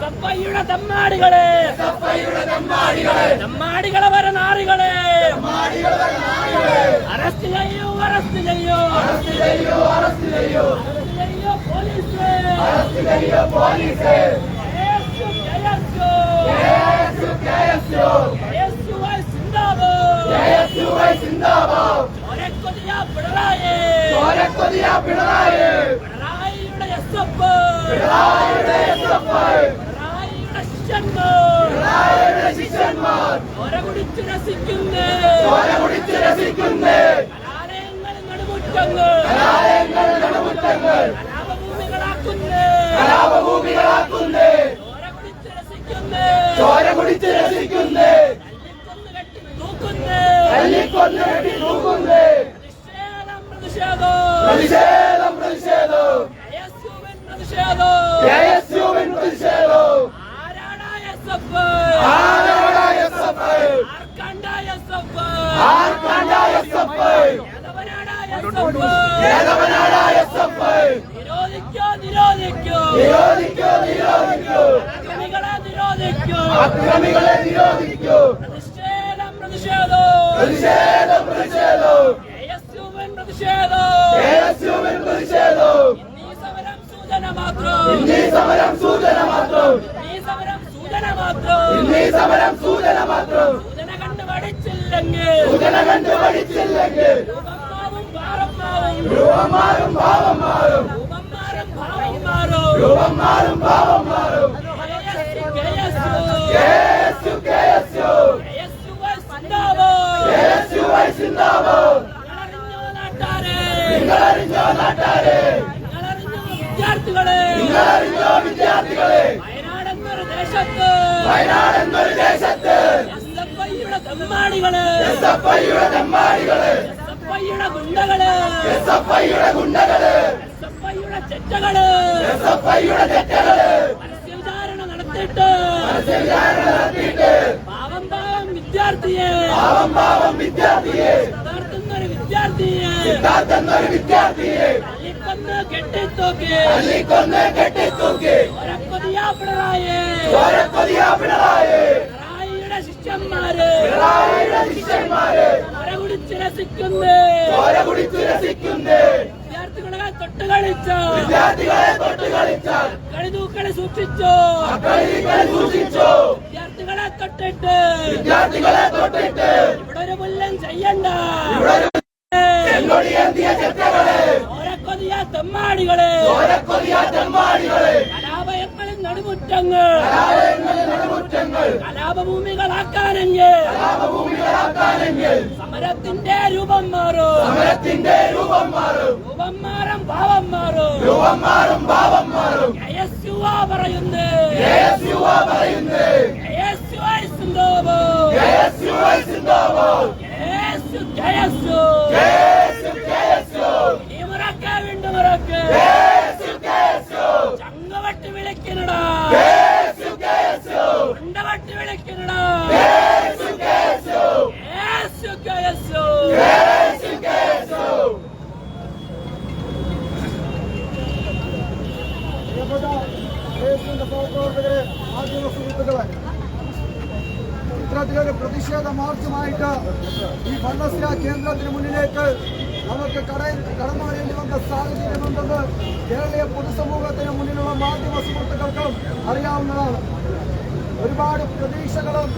സപ്പയ്യുടെ തെമ്മാടികളെ. തെമ്മാടികളെ. വരെ നാറികളെ. അറസ്റ്റ് ചെയ്യൂ അറസ്റ്റ് ചെയ്യൂ. അറസ്റ്റ് ചെയ്യൂ അറസ്റ്റ് ചെയ്യൂ. പോലീസ്. അറസ്റ്റ് ചെയ്യൂ പോലീസ്. പിണറായിയുടെ എസ് എഫ് പിണറായിയുടെ ശിഷ്യന്മാർ പിണറായിയുടെ ശിഷ്യന്മാർ ചോര കുടിച്ച് രസിക്കുന്നേ ചോര കുടിച്ച് രസിക്കുന്നേ കലാലയങ്ങൾ നടുമുറ്റങ്ങൾ കലാലയങ്ങൾ നടുമുറ്റങ്ങൾ കലാപഭൂമികളാക്കുന്നേ കലാപഭൂമികളാക്കുന്നേ ചോര കുടിച്ച് രസിക്കുന്നേ ചോര കുടിച്ച് രസിക്കുന്നേ തല്ലിക്കൊന്ന് കെട്ടി തൂക്കുന്നേ. പ്രതിഷേധം പ്രതിഷേധം പ്രതിഷേധം പ്രതിഷേധം. പ്രതിഷേധം. ആരാണ് എസ് എഫ് ആരാടാ എസ് എഫ് ആർക്കണ്ട എസ് എഫ് ആർക്കണ്ട എസ് എഫ് ഏതവനാടാ എസ് എഫ് നിരോധിക്കോ നിരോധിക്കോ നിരോധിക്കോ നിരോധിക്കോ അക്രമികളെ നിരോധിക്കോ അക്രമികളെ നിരോധിക്കോ പ്രതിഷേധം പ്രതിഷേധം പ്രതിഷേധം പ്രതിഷേധം പ്രതിഷേധം പ്രതിഷേധം ഇന്നീ സമരം സൂചന മാത്രം ഇന്നീ സമരം സൂചന മാത്രം ഇന്നീ സമരം സൂചന മാത്രം ഇന്നീ സമരം സൂചന മാത്രം സൂചന കണ്ട് പഠിച്ചില്ലെങ്കിൽ സൂചന കണ്ട് പഠിച്ചില്ലെങ്കിൽ രൂപം മാറും ഭാവം മാറും രൂപം മാറും ഭാവം മാറും രൂപം മാറും ഭാവം മാറും പാപം മാറും. കേഎസ്യു കേഎസ്യു കേഎസ്യു സിന്ദാബാദ് നിങ്ങളറിഞ്ഞോ നാട്ടാരെ? വിദ്യാർത്ഥികളെ നിങ്ങളറിഞ്ഞോ വിദ്യാർത്ഥികളെ? വയനാട് എന്നൊരു ദേശത്ത്. വയനാട് എന്നൊരു ദേശത്ത് എസ് എഫ് ഐയുടെ തെമ്മാടികൾ എസ് എഫ് ഐയുടെ തെമ്മാടികൾ എസ് ഗുണ്ടകൾ എസ് ഗുണ്ടകൾ. ഐയുടെ ചെറ്റകൾ. പരസ്യവിചാരണ നടത്തിയിട്ട്. പാവം പാവം വിദ്യാർത്ഥിയെ. പാവം വിദ്യാർത്ഥിയെ. തല്ലിക്കൊന്ന് കെട്ടിത്തൂക്കി. ഒരക്കൊതിയാ പിണറായി പിണറായിയുടെ ശിഷ്യന്മാര്. ചോര രസിക്കുന്നേ ചോര കുടിച്ച് രസിക്കുന്നേ വിദ്യാർത്ഥികളെ തൊട്ട് കളിച്ചോ വിദ്യാർത്ഥികളെ തൊട്ട് കളിച്ചോ കളി തൂക്കളെ സൂക്ഷിച്ചോ. സൂക്ഷിച്ചോ വിദ്യാർത്ഥികളെ തൊട്ടിട്ട്. വിദ്യാർത്ഥികളെ തൊട്ടിട്ട്. ഇവിടെ ഒരു പുല്ലൻ ചെയ്യണ്ട. ഓരക്കൊതിയ തെമ്മാടികളെ. ഓരക്കൊതിയ തെമ്മാടികളെ. നടുമുറ്റങ്ങൾ. കലാപഭൂമികളാക്കാനെങ്കിൽ. സമരത്തിന്റെ രൂപം മാറും. സമരത്തിന്റെ രൂപം മാറും രൂപം മാറും ഭാവം മാറും. രൂപം മാറും ഭാവം മാറും യുവ പറയുന്നേ. യുവ പറയുന്നേ. എസ് യു ഐ സിന്ദാബാദ് S U I Zindabad S U S U S U S U ഈ മുറക്കെ വീണ്ടും മുറക്കെ എസ് യു എസ് യു ചങ്കവട്ടി വിളിക്കണടാ എസ് യു എസ് യു ഉണ്ടവട്ടി വിളിക്കണടാ S U S U S U S U S U S U പ്രിയപ്പെട്ട ദേശീയ സഹപ്രവർത്തകരെ മാധ്യമ സുഹൃത്തുക്കളെ ഇത്തരത്തിലൊരു പ്രതിഷേധ മാർച്ചുമായിട്ട് ഈ ഭരണസ്ഥിര കേന്ദ്രത്തിന് മുന്നിലേക്ക് നമുക്ക് കട കടന്നുവരേണ്ടി വന്ന സാഹചര്യമുണ്ടെന്ന് കേരളീയ പൊതുസമൂഹത്തിന് മുന്നിലുള്ള മാധ്യമ സുഹൃത്തുക്കൾക്കും അറിയാവുന്നതാണ്. ഒരുപാട് പ്രതീക്ഷകളും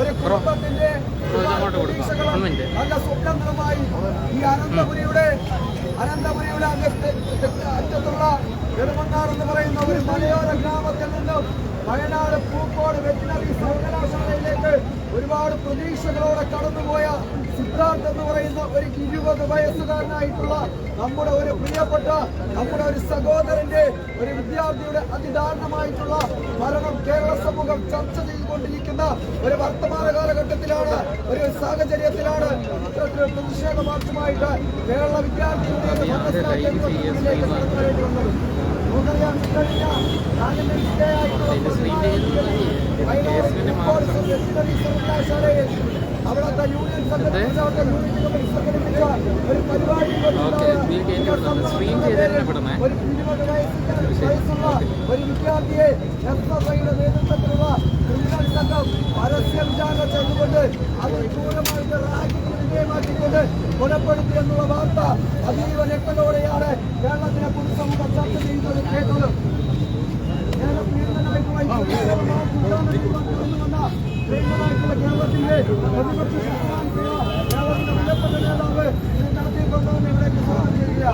ഒരു കുടുംബത്തിന്റെ പ്രതീക്ഷകളും നല്ല സ്വപ്നങ്ങളുമായി ഈ അനന്തപുരിയുടെ അനന്തപുരിയുടെ അറ്റത്തുള്ള നെടുമണ്ണാർ എന്ന് പറയുന്ന ഒരു മലയോര ഗ്രാമത്തിൽ നിന്നും വയനാട് പൂക്കോട് വെറ്റിനറി സർവകലാശാലയിലേക്ക് ഒരുപാട് പ്രതീക്ഷകളോടെ കടന്നുപോയ സിദ്ധാർത്ഥ് എന്ന് പറയുന്ന ഒരു ഇരുപത് വയസ്സുകാരനായിട്ടുള്ള നമ്മുടെ ഒരു പ്രിയപ്പെട്ട നമ്മുടെ ഒരു സഹോദരന്റെ ഒരു വിദ്യാർത്ഥിയുടെ അതിദാരുണമായിട്ടുള്ള മരണം കേരള സമൂഹം ചർച്ച ചെയ്തുകൊണ്ടിരിക്കുന്ന ഒരു വർത്തമാന കാലഘട്ടത്തിലാണ് ഒരു സാഹചര്യത്തിലാണ് ഇത്തരത്തിലൊരു പ്രതിഷേധ മാർച്ചുമായിട്ട് കേരള നടന്നു വേണ്ടി വന്നത്. നമുക്കറിയാം വയനാട് സർവകലാശാലയിൽ അവിടുത്തെ യൂണിയൻ സംഘടിപ്പിച്ച അവിടുത്തെ യൂണിയൻ കമ്മിറ്റി സംഘടിപ്പിച്ച ഒരു പരിപാടി വയസ്സുള്ള ഒരു വിദ്യാർത്ഥിയെ എസ് എഫ് ഐയുടെ നേതൃത്വത്തിലുള്ള ക്രിമിനൽ സംഘം പരസ്യ വിചാരണ ചെയ്തുകൊണ്ട് അത് ക്രൂരമായിട്ട് റാഗിങ്ങിന് വിധേയമാക്കിക്കൊണ്ട് കൊലപ്പെടുത്തി എന്നുള്ള വാർത്ത അതീവ ഞെട്ടലോടെയാണ് കേരളത്തിലെ പൊതുസമൂഹം ചർച്ച ചെയ്യുന്നത് കേട്ടത് കേരളം പീഡിതനായിട്ടുള്ള ഈ ഉദാഹരണമായിട്ടുള്ള കേരളത്തിന്റെ പ്രതിപക്ഷ കേരളത്തിന്റെ ചെയ്യുക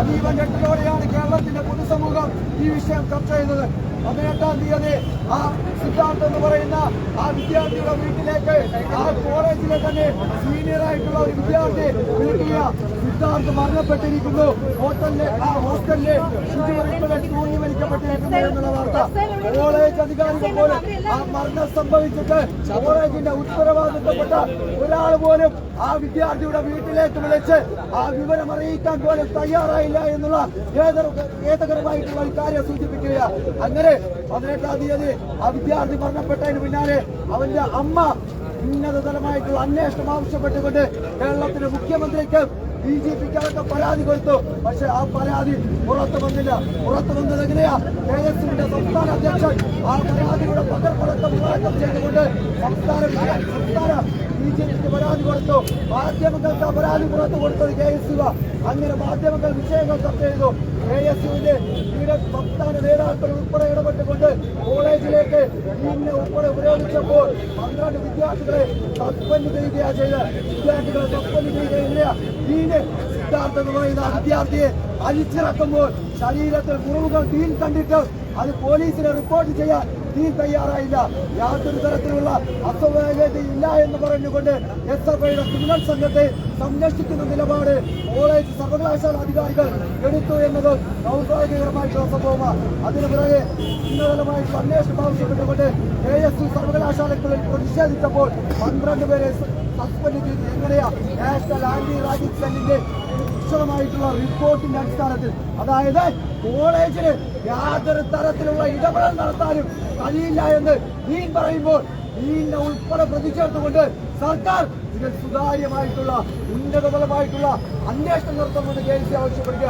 അതീവ ഞെട്ടലോടെയാണ് കേരളത്തിന്റെ പൊതുസമൂഹം ഈ വിഷയം ചർച്ച ചെയ്തത് പതിനെട്ടാം തീയതി ആ സിദ്ധാർത്ഥ് എന്ന് പറയുന്ന ആ വിദ്യാർത്ഥിയുടെ വീട്ടിലേക്ക് ആ കോളേജിലെ തന്നെ സീനിയർ ആയിട്ടുള്ള ഒരു വിദ്യാർത്ഥി വീട്ടിയ സിദ്ധാർത്ഥ് മരണപ്പെട്ടിരിക്കുന്നു ഹോട്ടലിലെ ആ ഹോസ്റ്റലിലെ ശുചിമുറികളെ തൂങ്ങി വാർത്ത. കോളേജ് അധികാരികൾ പോലും ആ മരണം സംഭവിച്ചിട്ട് കോളേജിന്റെ ഉത്തരവാദിത്തപ്പെട്ട ഒരാൾ പോലും ആ വിദ്യാർത്ഥിയുടെ വീട്ടിലേക്ക് വിളിച്ച് ആ വിവരം അറിയിക്കാൻ പോലും തയ്യാറായില്ല എന്നുള്ള ഖേദ- ഖേദകരമായിട്ടുള്ള ഒരു കാര്യം സൂചിപ്പിക്കുക അങ്ങനെ പതിനെട്ടാം തീയതി ആ വിദ്യാർത്ഥി മരണപ്പെട്ടതിന് പിന്നാലെ അവന്റെ അമ്മ ഉന്നതതലമായിട്ടുള്ള അന്വേഷണം ആവശ്യപ്പെട്ടുകൊണ്ട് കേരളത്തിലെ മുഖ്യമന്ത്രിക്ക് ബി ജെ പിക്ക് അതൊക്കെ പരാതി കൊടുത്തു. പക്ഷെ ആ പരാതി പുറത്തു വന്നില്ല. പുറത്തു വന്നത് എങ്ങനെയാ? തേജസ്വിന്റെ സംസ്ഥാന അധ്യക്ഷൻ ആ പരാതിയുടെ പകർപ്പടക്കം ചെയ്തുകൊണ്ട് സംസ്ഥാന സംസ്ഥാന ബി ജെ പിക്ക് പരാതി കൊടുത്തു. മാധ്യമങ്ങൾക്ക് പരാതി പുറത്തു കൊടുത്തത് കെ എസ് യുവ അങ്ങനെ മാധ്യമങ്ങൾ വിഷയങ്ങൾ ചർച്ച ചെയ്തു. കെ എസ് യുവിന്റെ സംസ്ഥാന നേതാക്കൾ ഉൾപ്പെടെ ഇടപെട്ടുകൊണ്ട് കോളേജിലേക്ക് ഇന്ന് ഉൾപ്പെടെ ഉപയോഗിച്ചപ്പോൾ പന്ത്രണ്ട് വിദ്യാർത്ഥികളെ സസ്പെൻഡ് ചെയ്യുകയാണ് ചെയ്ത് വിദ്യാർത്ഥികളെ സസ്പെൻഡ് ചെയ്യുകയില്ല. ഈന് സിദ്ധാർത്ഥ എന്ന് പറയുന്ന വിദ്യാർത്ഥിയെ അലിച്ചിറക്കുമ്പോൾ ശരീരത്തിൽ മുറിവുകൾ തീൻ കണ്ടിട്ട് അത് പോലീസിനെ റിപ്പോർട്ട് ചെയ്യാൻ തീ തയ്യാറായില്ല. യാതൊരു തരത്തിലുള്ള അസ്വാഭാവികതയില്ല എന്ന് പറഞ്ഞുകൊണ്ട് എസ് എഫ് ഐയുടെ ക്രിമിനൽ സംഘത്തെ സംരക്ഷിക്കുന്ന നിലപാട് കോളേജ് സർവകലാശാല അധികാരികൾ എടുത്തു എന്നത് ദൗർഭാഗ്യകരമായിട്ടുള്ള സംഭവമാണ് അതിനു പിറകെ ഉന്നതതലമായിട്ടുള്ള അന്വേഷണം ആവശ്യപ്പെട്ടുകൊണ്ട് കെ എസ് യു സർവകലാശാലകളിൽ പ്രതിഷേധിച്ചപ്പോൾ പന്ത്രണ്ട് പേരെ സസ്പെൻഡ് ചെയ്തു. എങ്ങനെയാ? നാഷണൽ ആന്റി റാഗിക് സെല്ലിന്റെ വിശദമായിട്ടുള്ള റിപ്പോർട്ടിന്റെ അടിസ്ഥാനത്തിൽ. അതായത് കോളേജിന് യാതൊരു തരത്തിലുള്ള ഇടപെടൽ നടത്താനും കഴിയില്ല എന്ന് ഡീൻ പറയുമ്പോൾ ഈന്റെ ഉൾപ്പെടെ പ്രതിചേർത്തുകൊണ്ട് സർക്കാർ ഇതിൽ സുതാര്യമായിട്ടുള്ള ഉന്നതതലമായിട്ടുള്ള അന്വേഷണം നടത്തണമെന്ന് കെ സി ആവശ്യപ്പെടുക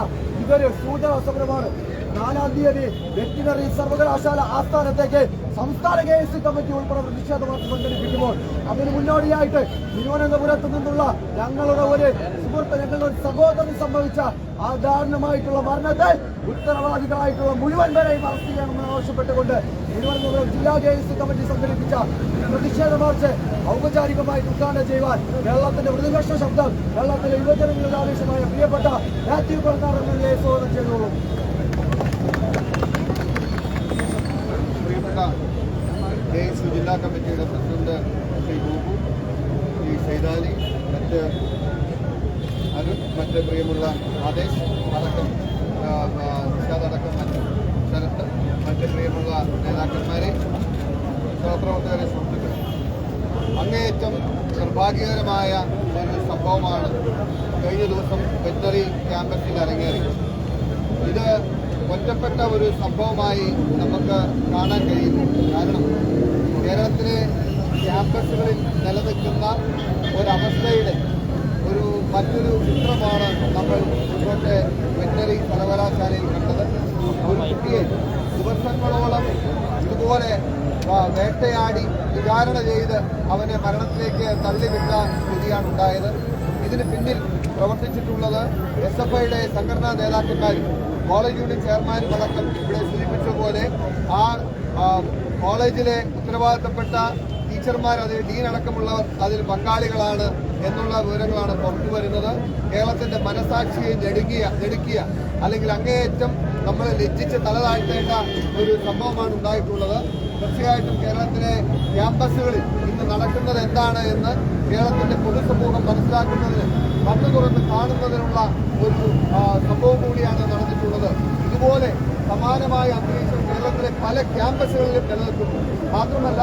ഇതൊരു സൂചന സമരമാണ് നാലാം തീയതി വെറ്റിനറി സർവകലാശാല ആസ്ഥാനത്തേക്ക് സംസ്ഥാന കെ എസ് സി കമ്മിറ്റി ഉൾപ്പെടെ പ്രതിഷേധ സംഘടിപ്പിക്കുമ്പോൾ അതിന് മുന്നോടിയായിട്ട് തിരുവനന്തപുരത്ത് നിന്നുള്ള ഞങ്ങളുടെ ഒരു സുഹൃത്ത് ഞങ്ങളുടെ സഹോദരൻ സംഭവിച്ച ആ ദാരുണമായിട്ടുള്ള മരണത്തെ ഉത്തരവാദികളായിട്ടുള്ള മുഴുവൻ പേരെയും അറസ്റ്റ് ചെയ്യണമെന്ന് ആവശ്യപ്പെട്ടുകൊണ്ട് തിരുവനന്തപുരം ജില്ലാ കെ കമ്മിറ്റി സംഘടിപ്പിച്ച പ്രതിഷേധ മാർച്ച് ഔപചാരികമായി ഉദ്ഘാടനം ചെയ്യുവാൻ കേരളത്തിന്റെ പ്രതിപക്ഷ ശബ്ദം കേരളത്തിലെ യുവജനങ്ങളുടെ ആവേശമായ പ്രിയപ്പെട്ട മാത്യു കൊളക്കാടനെ സ്വാഗതം ചെയ്തോളൂ പ്രിയപ്പെട്ട കെ എസ് ജില്ലാ കമ്മിറ്റിയുടെ പ്രസിഡന്റ് ശ്രീ ബൂബു ശ്രീ സൈതാലി മറ്റ് അരുൺ മറ്റ് പ്രിയമുള്ള ആദേശ് അടക്കം അടക്കം മറ്റ് മറ്റ് പ്രിയമുള്ള നേതാക്കന്മാരെ സഹപ്രവർത്തകരെ സുഹൃത്തുക്കൾ അങ്ങേയറ്റം നിർഭാഗ്യകരമായ ഒരു സംഭവമാണ് കഴിഞ്ഞ ദിവസം വെറ്ററി ക്യാമ്പസിൽ അരങ്ങേറിയത്. ഇത് ഒറ്റപ്പെട്ട ഒരു സംഭവമായി നമുക്ക് കാണാൻ കഴിയുന്നു. കാരണം കേരളത്തിലെ ക്യാമ്പസുകളിൽ നിലനിൽക്കുന്ന ഒരവസ്ഥയുടെ ഒരു മറ്റൊരു ചിത്രമാണ് നമ്മൾ ഇപ്പോഴത്തെ വെറ്ററി സർവകലാശാലയിൽ കണ്ടത്. ഒരു കുട്ടിയെ ദിവസങ്ങളോളം ഇതുപോലെ വേട്ടയാടി വിചാരണ ചെയ്ത് അവനെ മരണത്തിലേക്ക് തള്ളിവിട്ട സ്ഥിതിയാണ് ഉണ്ടായത് ഇതിന് പിന്നിൽ പ്രവർത്തിച്ചിട്ടുള്ളത് എസ് എഫ് ഐയുടെ സംഘടനാ നേതാക്കന്മാരും കോളേജ് യൂണിയൻ ചെയർമാനും അടക്കം ഇവിടെ സൂചിപ്പിച്ച പോലെ ആ ആ, കോളേജിലെ ഉത്തരവാദിത്തപ്പെട്ട ടീച്ചർമാർ അതിൽ ഡീൻ അടക്കമുള്ളവർ അതിൽ പങ്കാളികളാണ് എന്നുള്ള വിവരങ്ങളാണ് പുറത്തു വരുന്നത് കേരളത്തിന്റെ മനസാക്ഷിയെ ഞെടുക്കിയ ഞെടുക്കിയ അല്ലെങ്കിൽ അങ്ങേയറ്റം നമ്മൾ ലജ്ജിച്ച് തല താഴ്ത്തേണ്ട ഒരു സംഭവമാണ് ഉണ്ടായിട്ടുള്ളത്. തീർച്ചയായിട്ടും കേരളത്തിലെ ക്യാമ്പസുകളിൽ ഇന്ന് നടക്കുന്നത് എന്താണ് എന്ന് കേരളത്തിന്റെ പൊതുസമൂഹം മനസ്സിലാക്കുന്നതിന് കണ്ണു തുറന്ന് കാണുന്നതിനുള്ള ഒരു സംഭവം കൂടിയാണ് നടന്നിട്ടുള്ളത്. ഇതുപോലെ സമാനമായ അന്തരീക്ഷം കേരളത്തിലെ പല ക്യാമ്പസുകളിലും നിലനിൽക്കുന്നു. മാത്രമല്ല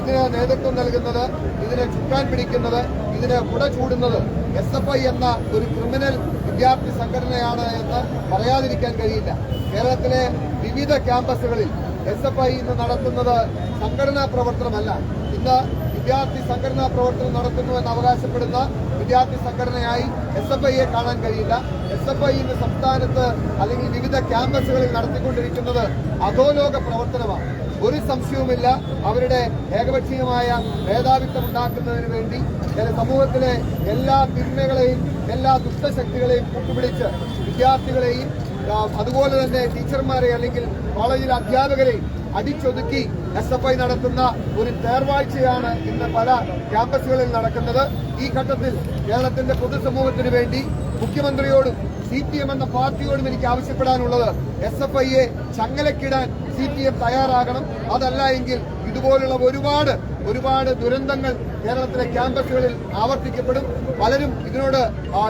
ഇതിന് നേതൃത്വം നൽകുന്നത് ഇതിനെ ചുക്കാൻ പിടിക്കുന്നത് ഇതിനെ കുട ചൂടുന്നത് എസ് എഫ് ഐ എന്ന ഒരു ക്രിമിനൽ വിദ്യാർത്ഥി സംഘടനയാണ് എന്ന് പറയാതിരിക്കാൻ കഴിയില്ല. കേരളത്തിലെ വിവിധ ക്യാമ്പസുകളിൽ എസ് എഫ് ഐ ഇന്ന് നടത്തുന്നത് സംഘടനാ പ്രവർത്തനമല്ല. ഇന്ന് വിദ്യാർത്ഥി സംഘടനാ പ്രവർത്തനം നടത്തുന്നു എന്ന് അവകാശപ്പെടുന്ന വിദ്യാർത്ഥി സംഘടനയായി എസ് എഫ് ഐയെ കാണാൻ കഴിയില്ല. എസ് എഫ് ഐ ഇന്ന് സംസ്ഥാനത്ത് അല്ലെങ്കിൽ വിവിധ ക്യാമ്പസുകളിൽ നടത്തിക്കൊണ്ടിരിക്കുന്നത് അധോലോക പ്രവർത്തനമാണ്. ഒരു സംശയവുമില്ല. അവരുടെ ഏകപക്ഷീയമായ മേധാവിത്വം ഉണ്ടാക്കുന്നതിന് വേണ്ടി സമൂഹത്തിലെ എല്ലാ തിന്മകളെയും എല്ലാ ദുഷ്ടശക്തികളെയും കൂട്ടുപിടിച്ച് വിദ്യാർത്ഥികളെയും അതുപോലെ തന്നെ ടീച്ചർമാരെ അല്ലെങ്കിൽ കോളേജിലെ അധ്യാപകരെയും അടിച്ചൊതുക്കി എസ് എഫ് ഐ നടത്തുന്ന ഒരു തേർവാഴ്ചയാണ് ഇന്ന് പല ക്യാമ്പസുകളിൽ നടക്കുന്നത്. ഈ ഘട്ടത്തിൽ കേരളത്തിന്റെ പൊതുസമൂഹത്തിന് വേണ്ടി മുഖ്യമന്ത്രിയോടും സി പി എം എന്ന പാർട്ടിയോടും എനിക്ക് ആവശ്യപ്പെടാനുള്ളത് എസ് എഫ് ഐയെ ചങ്ങലക്കിടാൻ സി പി എം തയ്യാറാകണം. അതല്ല എങ്കിൽ ഇതുപോലുള്ള ഒരുപാട് ഒരുപാട് ദുരന്തങ്ങൾ കേരളത്തിലെ ക്യാമ്പസുകളിൽ ആവർത്തിക്കപ്പെടും. പലരും ഇതിനോട്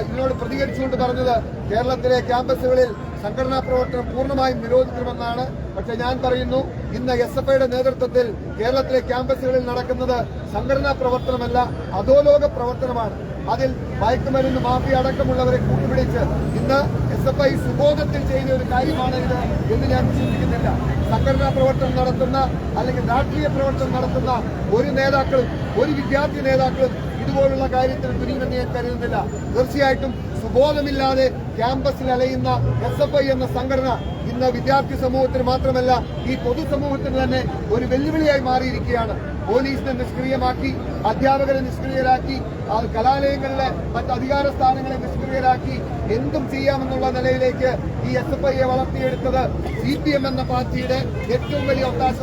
ഇതിനോട് പ്രതികരിച്ചുകൊണ്ട് പറഞ്ഞത് കേരളത്തിലെ ക്യാമ്പസുകളിൽ സംഘടനാ പ്രവർത്തനം പൂർണമായും നിരോധിക്കണമെന്നാണ്. പക്ഷെ ഞാൻ പറയുന്നു ഇന്ന് എസ് എഫ് ഐയുടെ നേതൃത്വത്തിൽ കേരളത്തിലെ ക്യാമ്പസുകളിൽ നടക്കുന്നത് സംഘടനാ പ്രവർത്തനമല്ല അധോലോക പ്രവർത്തനമാണ്. അതിൽ മയക്കുമരുന്ന് മാഫിയ അടക്കമുള്ളവരെ കൂട്ടുപിടിച്ച് ഇന്ന് എസ് എഫ് ഐ സുബോധത്തിൽ ചെയ്യുന്ന ഒരു കാര്യമാണ് ഇത് എന്ന് ഞാൻ വിശ്വസിക്കുന്നില്ല. സംഘടനാ പ്രവർത്തനം നടത്തുന്ന അല്ലെങ്കിൽ രാഷ്ട്രീയ പ്രവർത്തനം നടത്തുന്ന ഒരു നേതാക്കളും ഒരു വിദ്യാർത്ഥി നേതാക്കളും ഇതുപോലുള്ള കാര്യത്തിൽ ഞാൻ കരുതുന്നില്ല തീർച്ചയായിട്ടും സുബോധമില്ലാതെ ക്യാമ്പസിൽ അലയുന്ന എസ് എഫ് ഐ എന്ന സംഘടന ഇന്ന് വിദ്യാർത്ഥി സമൂഹത്തിന് മാത്രമല്ല ഈ പൊതുസമൂഹത്തിന് തന്നെ ഒരു വെല്ലുവിളിയായി മാറിയിരിക്കുകയാണ്. പോലീസിനെ നിഷ്ക്രിയമാക്കി അധ്യാപകരെ നിഷ്ക്രിയരാക്കി കലാലയങ്ങളിലെ മറ്റ് അധികാര സ്ഥാനങ്ങളെ നിഷ്ക്രിയരാക്കി എന്തും ചെയ്യാമെന്നുള്ള നിലയിലേക്ക് ഈ എസ് എഫ് ഐയെ വളർത്തിയെടുത്തത് സി പി എം എന്ന പാർട്ടിയുടെ ഏറ്റവും വലിയ ഒത്താശ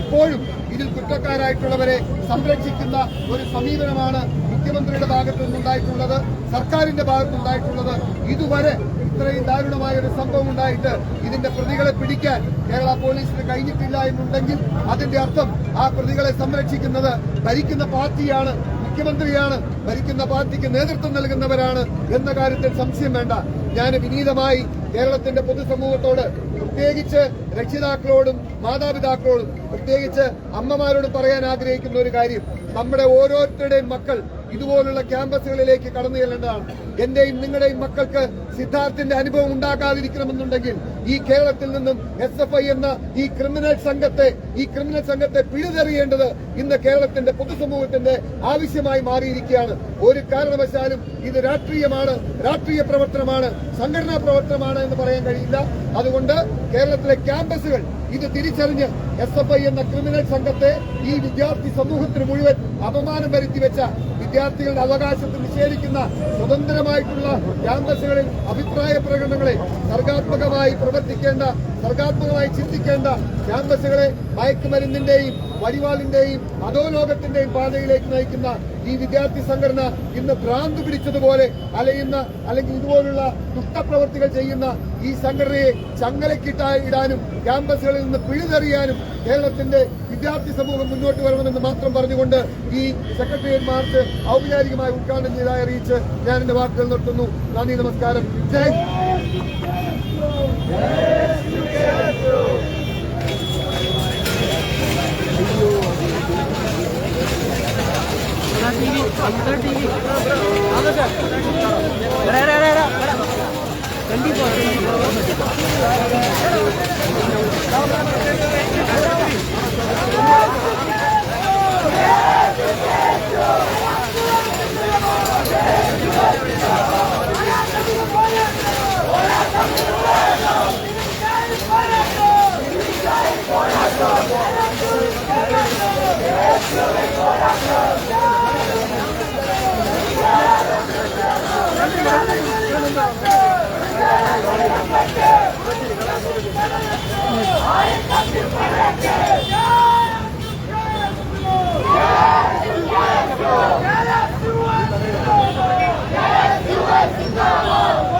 ഇപ്പോഴും ഇതിൽ കുറ്റക്കാരായിട്ടുള്ളവരെ സംരക്ഷിക്കുന്ന ഒരു സമീപനമാണ് മുഖ്യമന്ത്രിയുടെ ഭാഗത്തു നിന്നുണ്ടായിട്ടുള്ളത് സർക്കാരിന്റെ ഭാഗത്തുണ്ടായിട്ടുള്ളത് ഇതുവരെ ഇത്രയും ദാരുണമായ ഒരു സംഭവം ഉണ്ടായിട്ട് ഇതിന്റെ പ്രതികളെ പിടിക്കാൻ കേരള പോലീസിന് കഴിഞ്ഞിട്ടില്ല എന്നുണ്ടെങ്കിൽ അതിന്റെ അർത്ഥം ആ പ്രതികളെ സംരക്ഷിക്കുന്നത് ഭരിക്കുന്ന പാർട്ടിയാണ് മുഖ്യമന്ത്രിയാണ് ഭരിക്കുന്ന പാർട്ടിക്ക് നേതൃത്വം നൽകുന്നവരാണ് എന്ന കാര്യത്തിൽ സംശയം വേണ്ട. ഞാൻ വിനീതമായി കേരളത്തിന്റെ പൊതുസമൂഹത്തോട് പ്രത്യേകിച്ച് രക്ഷിതാക്കളോടും മാതാപിതാക്കളോടും പ്രത്യേകിച്ച് അമ്മമാരോടും പറയാൻ ആഗ്രഹിക്കുന്ന ഒരു കാര്യം. നമ്മുടെ ഓരോരുത്തരുടെയും മക്കൾ ഇതുപോലുള്ള ക്യാമ്പസുകളിലേക്ക് കടന്നു ചെല്ലേണ്ടതാണ്. എന്റെയും നിങ്ങളുടെയും മക്കൾക്ക് സിദ്ധാർത്ഥിന്റെ അനുഭവം ഉണ്ടാകാതിരിക്കണമെന്നുണ്ടെങ്കിൽ ഈ കേരളത്തിൽ നിന്നും എസ് എഫ് ഐ എന്ന ഈ ക്രിമിനൽ സംഘത്തെ ഈ ക്രിമിനൽ സംഘത്തെ പിഴുതെറിയേണ്ടത് ഇന്ന് കേരളത്തിന്റെ പൊതുസമൂഹത്തിന്റെ ആവശ്യമായി മാറിയിരിക്കുകയാണ്. ഒരു കാരണവശാലും ഇത് രാഷ്ട്രീയമാണ് രാഷ്ട്രീയ പ്രവർത്തനമാണ് സംഘടനാ പ്രവർത്തനമാണ് എന്ന് പറയാൻ കഴിയില്ല. അതുകൊണ്ട് കേരളത്തിലെ ക്യാമ്പസുകൾ ഇത് തിരിച്ചറിഞ്ഞ് എസ് എഫ് ഐ എന്ന ക്രിമിനൽ സംഘത്തെ ഈ വിദ്യാർത്ഥി സമൂഹത്തിന് മുഴുവൻ അപമാനം വരുത്തി വെച്ച വിദ്യാർത്ഥികളുടെ അവകാശത്തെ നിഷേധിക്കുന്ന സ്വതന്ത്രമായിട്ടുള്ള ക്യാമ്പസുകളിൽ അഭിപ്രായ പ്രകടനങ്ങളെ സർഗാത്മകമായി പ്രവർത്തിക്കേണ്ട സർഗാത്മകമായി ചിന്തിക്കേണ്ട ക്യാമ്പസുകളെ മയക്കുമരുന്നിന്റെയും വടിവാളിന്റെയും അധോലോകത്തിന്റെയും പാതയിലേക്ക് നയിക്കുന്ന ഈ വിദ്യാർത്ഥി സംഘടന ഇന്ന് ഭ്രാന്ത് പിടിച്ചതുപോലെ അലയുന്ന അല്ലെങ്കിൽ ഇതുപോലുള്ള ദുഷ്ടപ്രവർത്തികൾ ചെയ്യുന്ന ഈ സംഘടനയെ ചങ്ങലക്കിട്ടാ ഇടാനും ക്യാമ്പസുകളിൽ നിന്ന് പിഴുതെറിയാനും കേരളത്തിന്റെ വിദ്യാർത്ഥി സമൂഹം മുന്നോട്ട് വരണമെന്ന് മാത്രം പറഞ്ഞുകൊണ്ട് ഈ സെക്രട്ടേറിയറ്റ് മാർച്ച് ഔപചാരികമായി ഉദ്ഘാടനം ചെയ്തതായി അറിയിച്ച് ഞാൻ എന്റെ വാക്കുകൾ നിർത്തുന്നു നന്ദി നമസ്കാരം ജയ്. Let's go! Yeah.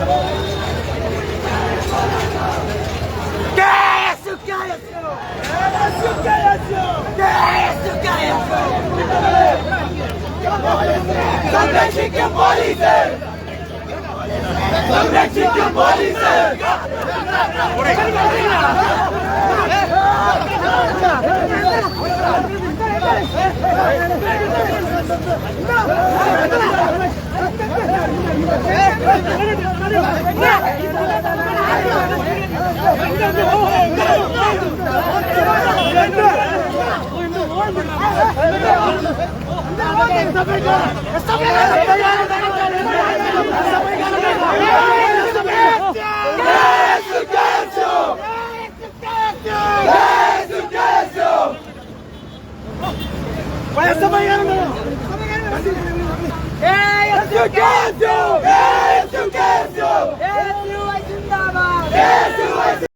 Que é isso, que é isso? Que é isso, que é isso? Que é isso, Samreçik ya polise! Samreçik ya polise! Samreçik ya polise! Vai essa manhã, não! Essa manhã, não! Hey, education! Hey, education! Hey, education!